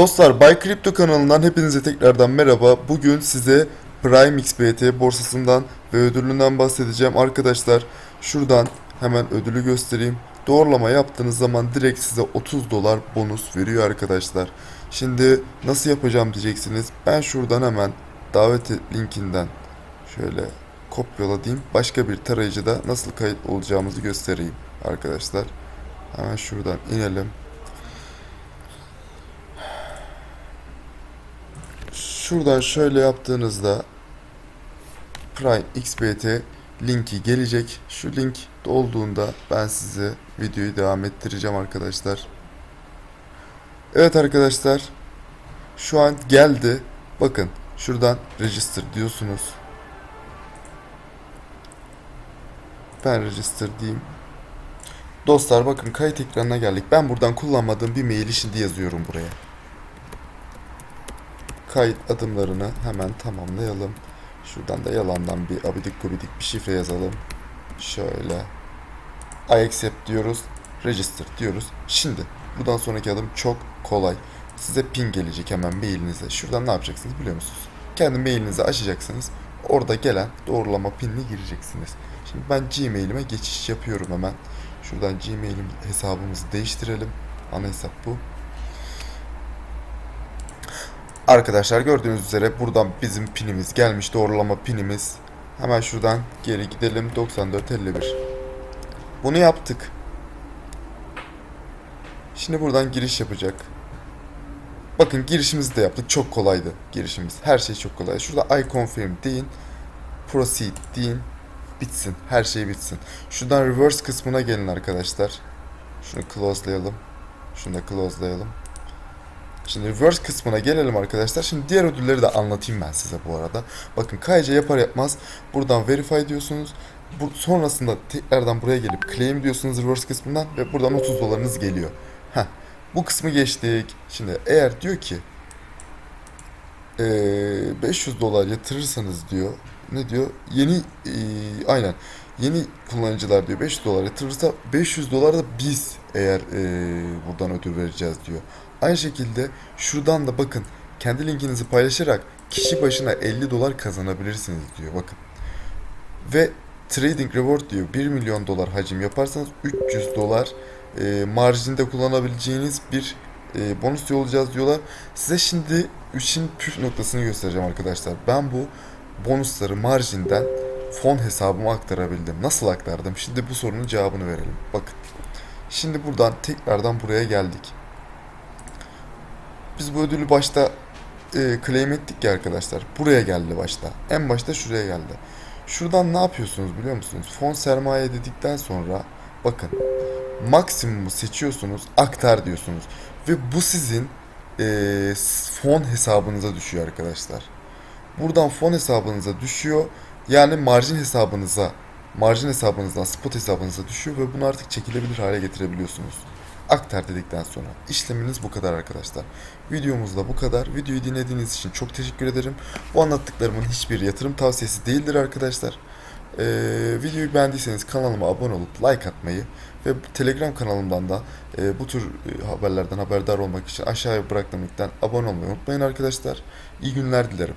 Dostlar Bay Crypto kanalından hepinize tekrardan merhaba. Bugün size Prime XBT borsasından ve ödülünden bahsedeceğim. Arkadaşlar şuradan hemen ödülü göstereyim. Doğrulama yaptığınız zaman direkt size 30 dolar bonus veriyor arkadaşlar. Şimdi nasıl yapacağım diyeceksiniz. Ben şuradan hemen davet et linkinden şöyle kopyala. Başka bir tarayıcıda nasıl kayıt olacağımızı göstereyim arkadaşlar. Hemen şuradan inelim. Şuradan şöyle yaptığınızda Prime XBT linki gelecek. Şu link dolduğunda ben size videoyu devam ettireceğim arkadaşlar. Evet arkadaşlar. Şu an geldi. Bakın şuradan register diyorsunuz. Ben register diyeyim. Dostlar bakın kayıt ekranına geldik. Ben buradan kullanmadığım bir maili şimdi yazıyorum buraya kayıt adımlarını hemen tamamlayalım. Şuradan da yalandan bir abidik gubidik bir şifre yazalım. Şöyle. I accept diyoruz. Register diyoruz. Şimdi buradan sonraki adım çok kolay. Size ping gelecek hemen mailinize. Şuradan ne yapacaksınız biliyor musunuz? Kendi mailinizi açacaksınız. Orada gelen doğrulama pinini gireceksiniz. Şimdi ben Gmail'ime geçiş yapıyorum hemen. Şuradan Gmail'im hesabımızı değiştirelim. Ana hesap bu. Arkadaşlar gördüğünüz üzere buradan bizim pinimiz gelmiş. Doğrulama pinimiz. Hemen şuradan geri gidelim. 9451. Bunu yaptık. Şimdi buradan giriş yapacak. Bakın girişimizi de yaptık. Çok kolaydı girişimiz. Her şey çok kolay. Şurada I confirm deyin. Proceed deyin. Bitsin. Her şey bitsin. Şuradan reverse kısmına gelin arkadaşlar. Şunu close'layalım. Şunu da close'layalım. Şimdi reverse kısmına gelelim arkadaşlar. Şimdi diğer ödülleri de anlatayım ben size bu arada. Bakın KYC yapar yapmaz buradan verify diyorsunuz. Bu, sonrasında tekrardan buraya gelip claim diyorsunuz reverse kısmından ve buradan 30 dolarınız geliyor. Heh, bu kısmı geçtik. Şimdi eğer diyor ki eee, 500 dolar yatırırsanız diyor ne diyor? Yeni eee, aynen yeni kullanıcılar diyor 500 dolar yatırırsa 500 dolar da biz eğer eee, buradan ödül vereceğiz diyor. Aynı şekilde şuradan da bakın kendi linkinizi paylaşarak kişi başına 50 dolar kazanabilirsiniz diyor bakın. Ve trading reward diyor 1 milyon dolar hacim yaparsanız 300 dolar e, marjinde kullanabileceğiniz bir e, bonus yollayacağız diyorlar. Size şimdi işin püf noktasını göstereceğim arkadaşlar. Ben bu bonusları marjinden fon hesabıma aktarabildim. Nasıl aktardım? Şimdi bu sorunun cevabını verelim. Bakın. Şimdi buradan tekrardan buraya geldik. Biz bu ödülü başta e, claim ettik ya arkadaşlar. Buraya geldi başta. En başta şuraya geldi. Şuradan ne yapıyorsunuz biliyor musunuz? Fon sermaye dedikten sonra bakın maksimumu seçiyorsunuz, aktar diyorsunuz. Ve bu sizin e, fon hesabınıza düşüyor arkadaşlar. Buradan fon hesabınıza düşüyor. Yani marjin hesabınıza, marjin hesabınızdan spot hesabınıza düşüyor ve bunu artık çekilebilir hale getirebiliyorsunuz. Aktar dedikten sonra işleminiz bu kadar arkadaşlar. Videomuz da bu kadar. Videoyu dinlediğiniz için çok teşekkür ederim. Bu anlattıklarımın hiçbir yatırım tavsiyesi değildir arkadaşlar. Ee, videoyu beğendiyseniz kanalıma abone olup like atmayı ve Telegram kanalımdan da e, bu tür e, haberlerden haberdar olmak için aşağıya bıraktığım linkten abone olmayı unutmayın arkadaşlar. İyi günler dilerim.